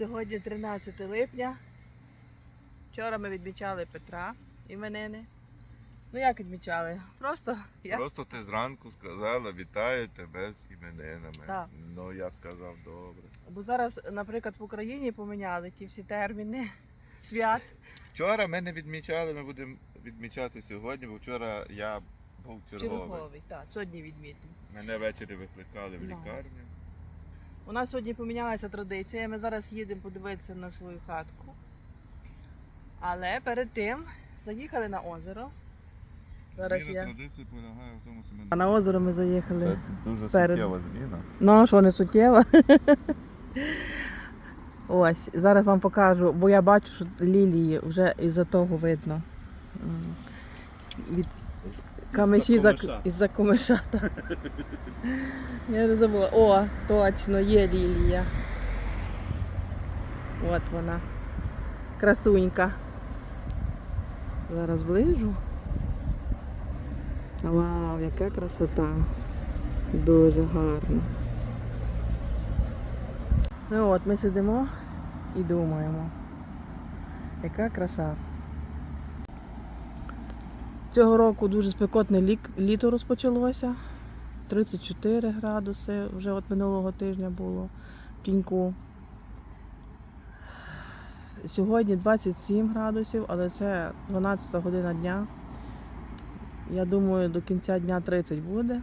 Сьогодні 13 липня. Вчора ми відмічали Петра іменини. Ну як відмічали? Просто я Просто ти зранку сказала, вітаю тебе з іменинами. Так. Ну я сказав добре. бо зараз, наприклад, в Україні поміняли ті всі терміни свят. Вчора ми не відмічали, ми будемо відмічати сьогодні, бо вчора я був черговий. Черговий. Так, сьогодні відмітимо. Мене ввечері викликали в лікарню. У нас сьогодні помінялася традиція. Ми зараз їдемо подивитися на свою хатку. Але перед тим заїхали на озеро. Зараз Зміна я. традиції полягає в тому, що ми А на озеро ми заїхали. Це дуже перед- суттєва зміна. Ну, що не суттєво. Ось, зараз вам покажу, бо я бачу, що лілії вже із-за того видно. М, Від камеші за, комиша. із-за комиша. так. Я не забула. О, точно, є лілія. От вона. Красунька. Зараз ближу. Вау, яка красота. Дуже гарно. Ну от ми сидимо і думаємо. Яка краса. Цього року дуже спекотне лік- літо розпочалося. 34 градуси вже от минулого тижня було в тіньку. Сьогодні 27 градусів, але це 12 година дня. Я думаю, до кінця дня 30 буде.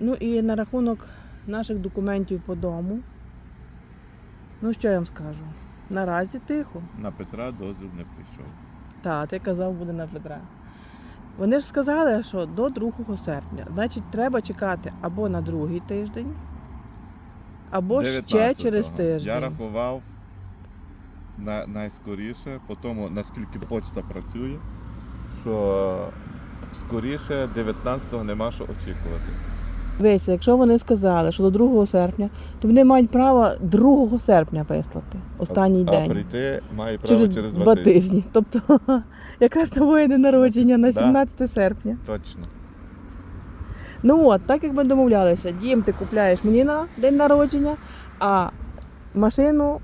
Ну і на рахунок наших документів по дому. Ну, що я вам скажу? Наразі тихо. На Петра дозвіл не прийшов. Так, ти казав, буде на Петра. Вони ж сказали, що до 2 серпня. Значить, треба чекати або на другий тиждень, або ще 19-го. через тиждень. Я рахував на, найскоріше, по тому, наскільки почта працює, що скоріше 19-го нема що очікувати. Дивися, якщо вони сказали, що до 2 серпня, то вони мають право 2 серпня вислати. Останній а, день. А прийти має право через, через, два тижні. Тобто якраз на моє день народження на Да. 17 серпня. Точно. Ну от, так як ми домовлялися, дім ти купляєш мені на день народження, а машину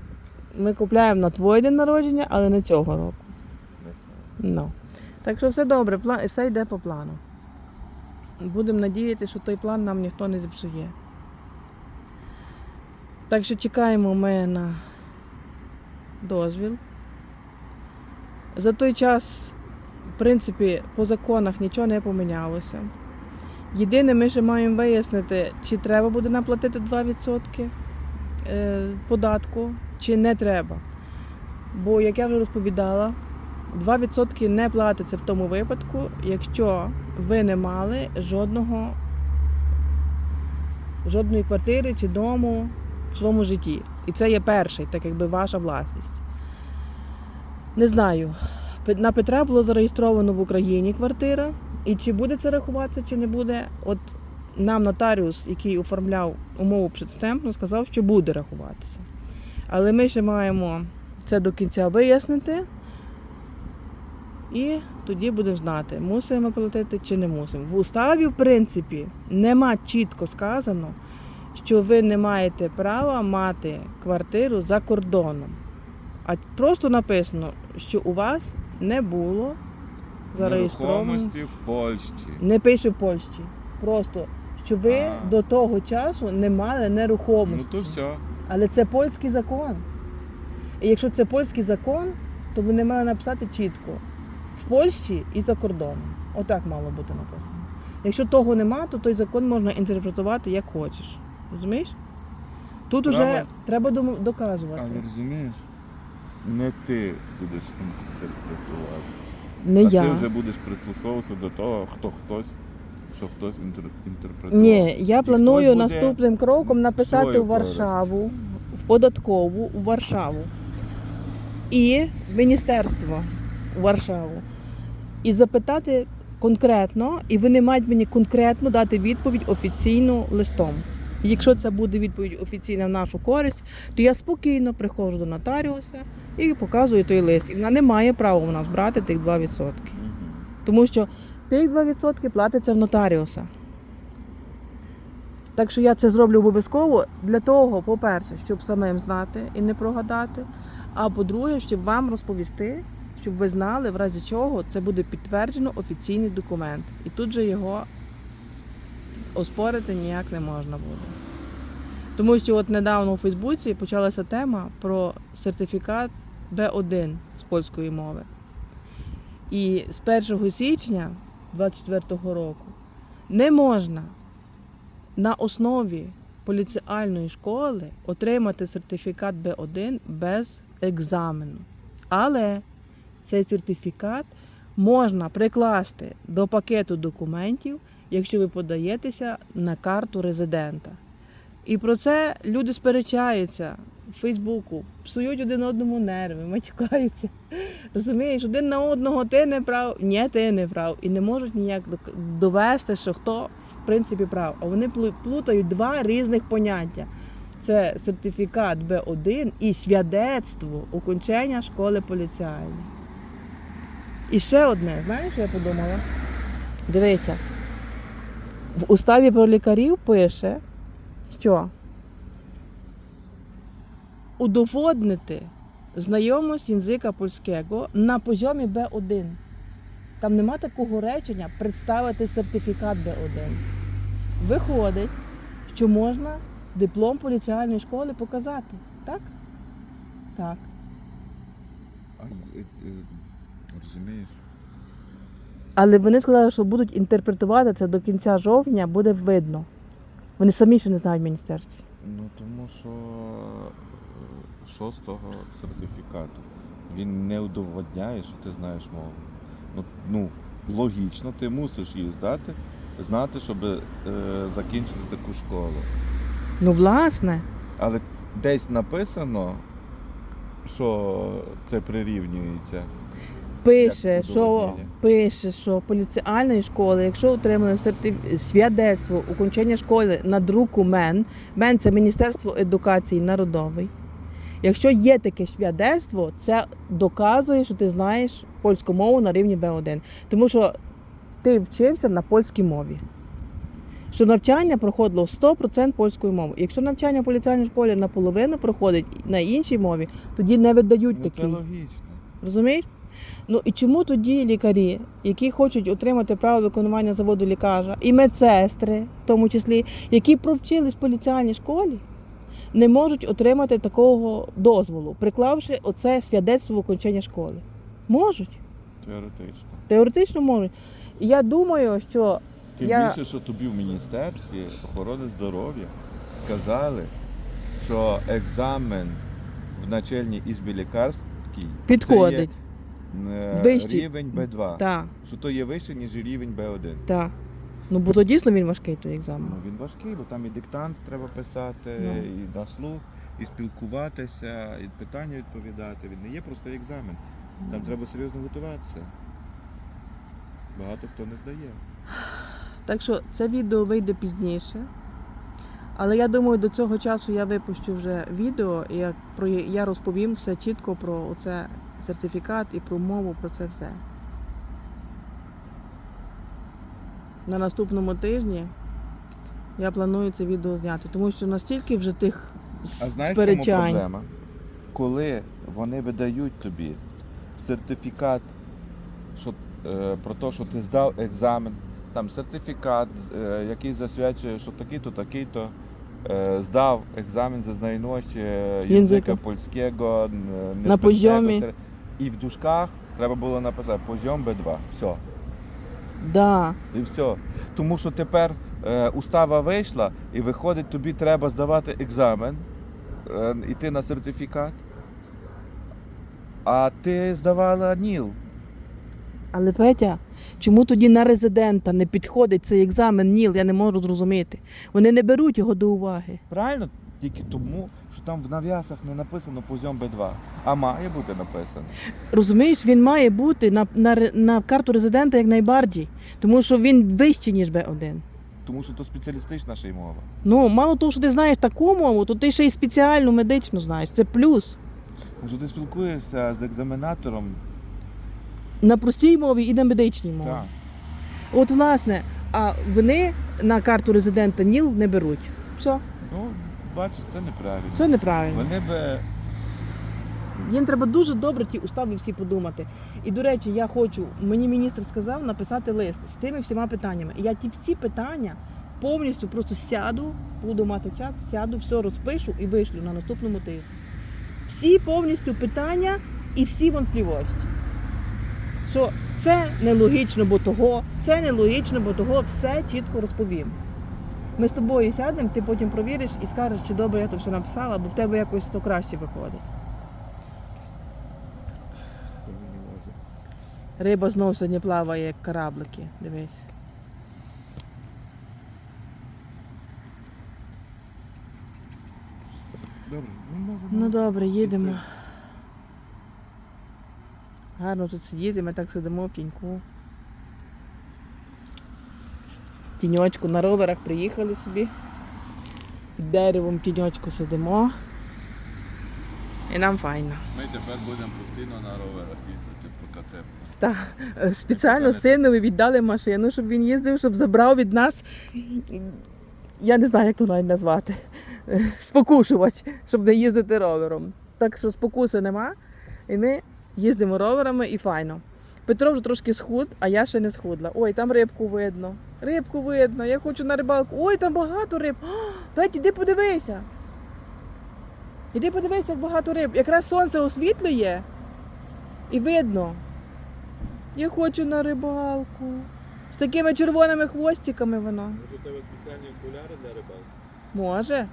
ми купляємо на твій день народження, але не цього року. Ну. Так що все добре, все йде по плану. Будемо надіятися, що той план нам ніхто не зіпсує. Так що чекаємо ми на дозвіл. За той час, в принципі, по законах нічого не помінялося. Єдине, ми ще маємо вияснити, чи треба буде наплатити 2% е, податку, чи не треба. Бо, як я вже розповідала, 2% не платиться в тому випадку, якщо ви не мали жодного, жодної квартири чи дому в своєму житті. І це є перший, так якби ваша власність. Не знаю. На Петра було зареєстровано в Україні квартира. І чи буде це рахуватися, чи не буде, от нам нотаріус, який оформляв умову предстемпну, сказав, що буде рахуватися. Але ми ще маємо це до кінця вияснити. І тоді будемо знати, мусимо платити чи не мусимо. В уставі, в принципі, нема чітко сказано, що ви не маєте права мати квартиру за кордоном. А просто написано, що у вас не було зареєстровано. В Польщі. Не пише в Польщі. Просто що ви А. до того часу не мали Ну нерухомості. то все. Але це польський закон. І якщо це польський закон, то вони мали написати чітко в Польщі і за кордоном. Отак мало бути написано. Якщо того нема, то той закон можна інтерпретувати як хочеш. Розумієш? Тут Треба- уже треба доказувати. Але розумієш, не ти будеш інтерпретувати. Не а я. ти вже будеш пристосовуватися до того, хто хтось, що хтось інтер- інтерпретував. Ні, я планую наступним кроком написати у Варшаву, в податкову у Варшаву і в міністерство у Варшаву. І запитати конкретно, і вони мають мені конкретно дати відповідь офіційну листом. І Якщо це буде відповідь офіційна в нашу користь, то я спокійно приходжу до нотаріуса і показую той лист. І вона не має права у нас брати тих 2%. Тому що тих 2% платиться в нотаріуса. Так що я це зроблю обов'язково для того, по-перше, щоб самим знати і не прогадати. А по-друге, щоб вам розповісти, щоб ви знали, в разі чого це буде підтверджено офіційний документ. І тут же його оспорити ніяк не можна буде. Тому що от недавно у Фейсбуці почалася тема про сертифікат Б1 з польської мови. І з 1 січня 2024 року не можна на основі поліціальної школи отримати сертифікат Б1 без екзамену. Але цей сертифікат можна прикласти до пакету документів, якщо ви подаєтеся на карту резидента. І про це люди сперечаються в Фейсбуку, псують один одному нерви, матюкаються. Розумієш, один на одного ти не прав, ні, ти не прав. І не можуть ніяк довести, що хто в принципі прав. А вони плу- плутають два різних поняття. Це сертифікат Б1 і свідецтво окончання школи поліціальної. І ще одне, знаєш, я подумала? Дивися, в уставі про лікарів пише, що удоводнити знайомість язика польського на позьомі Б1. Там нема такого речення представити сертифікат Б1. Виходить, що можна диплом поліціальної школи показати. Так? Так. Розумієш? Але вони сказали, що будуть інтерпретувати це до кінця жовтня, буде видно. Вони самі ще не знають в міністерстві. Ну тому що е, шостого сертифікату він не удоводняє, що ти знаєш мову. Ну, ну логічно, ти мусиш її здати, знати, щоб е, закінчити таку школу. Ну, власне, Але десь написано, що це прирівнюється. Пише, що пише, що поліціальної школи, якщо отримали сертиф... свідецтво окончання школи на друку МЕН, МЕН це Міністерство едукації народової. Якщо є таке свідецтво, це доказує, що ти знаєш польську мову на рівні Б1. Тому що ти вчився на польській мові. Що навчання проходило 100% польською мовою. Якщо навчання в поліціальній школі наполовину проходить на іншій мові, тоді не видають Ну, це логічно. Розумієш? Ну і чому тоді лікарі, які хочуть отримати право виконування заводу лікаря, і медсестри, в тому числі, які провчились в поліціальній школі, не можуть отримати такого дозволу, приклавши оце свідецтво окончання школи? Можуть, Теоретично. теоретично можуть. І я думаю, що Тим Я- більше, що тобі в Міністерстві охорони здоров'я сказали, що екзамен в начальній ізбі лікарській підходить. Це е, Вищий. рівень Б2. Так, Що то є вище, ніж рівень Б1. так. Ну бо то дійсно він важкий той екзамен. Ну, він важкий, бо там і диктант треба писати, Ну. і на слух, і спілкуватися, і питання відповідати. Він не є просто екзамен. Там треба серйозно готуватися. Багато хто не здає. Так що це відео вийде пізніше. Але я думаю, до цього часу я випущу вже відео, і я, розповім все чітко про оце сертифікат і про мову, про це все. На наступному тижні я планую це відео зняти, тому що настільки вже тих А знаєш, чому проблема? Коли вони видають тобі сертифікат що, е, про те, що ти здав екзамен, там сертифікат, е, який засвідчує, що такий-то, такий-то е, здав екзамен за знайомості Язика. язика польського, На незбитнего позьомі. тер- І в дужках треба було написати позьом Б2. Все. Да. І все. Тому що тепер е, устава вийшла, і виходить, тобі треба здавати екзамен, е, іти на сертифікат. А ти здавала НІЛ. Але Петя, чому тоді на резидента не підходить цей екзамен НІЛ, я не можу зрозуміти. Вони не беруть його до уваги. Правильно? Тільки тому, що там в нав'ясах не написано позьом Б2, а має бути написано. Розумієш, він має бути на, на, на карту резидента як найбарджій, тому що він вищий, ніж Б1. Тому що то спеціалістична ще й мова. Ну, мало того, що ти знаєш таку мову, то ти ще й спеціальну медичну знаєш. Це плюс. Що ти спілкуєшся з екзаменатором. На простій мові і на медичній мові. Так. От, власне, а вони на карту резидента НІЛ не беруть. Все, Ну, бачиш, це неправильно. це неправильно. Вони би Їм треба дуже добре ті устави всі подумати. І до речі, я хочу, мені міністр сказав написати лист з тими всіма питаннями. І я ті всі питання повністю просто сяду, буду мати час, сяду, все розпишу і вишлю на наступному тижні. Всі повністю питання і всі вон плівості. Що це нелогічно, бо того, це нелогічно, бо того, все чітко розповім. Ми з тобою сядемо, ти потім провіриш і скажеш, чи добре я то все написала, бо в тебе якось то краще виходить. Риба знов сьогодні плаває, як кораблики. Дивись. Добре, ну можемо. Ну добре, їдемо. Гарно тут сидіти, ми так сидимо в тіньку. Тіньочку на роверах приїхали собі. Під деревом тіньочку сидимо. І нам файно. Ми тепер будемо постійно на роверах їздити по КТ. Так, е, спеціально синові віддали машину, щоб він їздив, щоб забрав від нас. Я не знаю, як то навіть назвати. Спокушувач, щоб не їздити ровером. Так що спокуси нема. І ми їздимо роверами і файно. Петро вже трошки схуд, а я ще не схудла. Ой, там рибку видно. Рибку видно. Я хочу на рибалку. Ой, там багато риб. Петь, іди подивися. Іди подивися, як багато риб. Якраз сонце освітлює і видно. Я хочу на рибалку. З такими червоними хвостиками воно. Може у тебе спеціальні окуляри для рибалки? Може.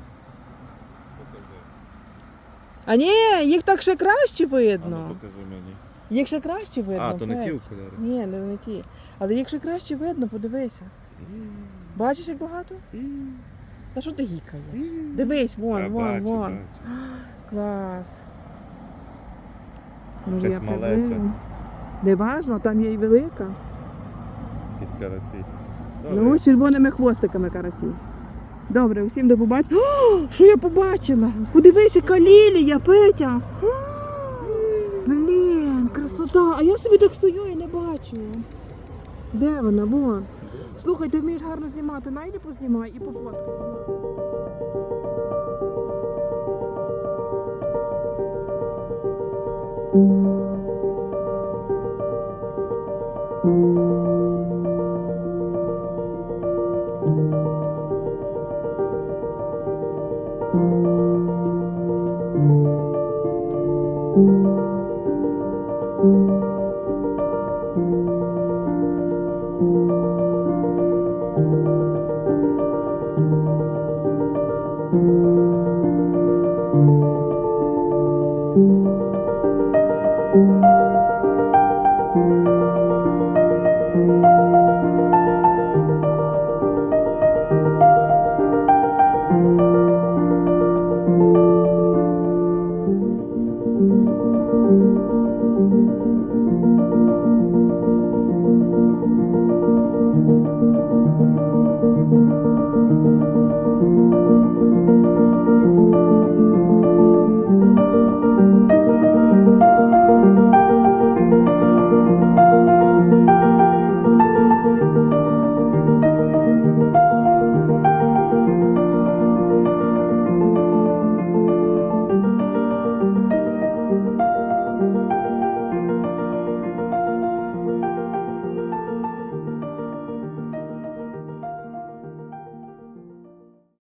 Покажи. А ні, їх так ще краще А ну видно. покажи мені. Ще краще видно. А, то не ті окуляри. Ні, не, не ті. Але ще краще видно, подивися. Бачиш, як багато? Та що ти гікаєш? Дивись, вон, Я вон, бачу, вон. бачу. Клас. Якась я? Не важно, там є і велика. Якісь карасі. Ну, з червоними хвостиками карасі. Добре, усім до побачення. О, що я побачила? Подивись, яка лілія, Петя. О, красота. А я собі так стою і не бачу. Де вона? Вон. Слухай, ти вмієш гарно знімати, найди познімай і пофоткай. будь ласка.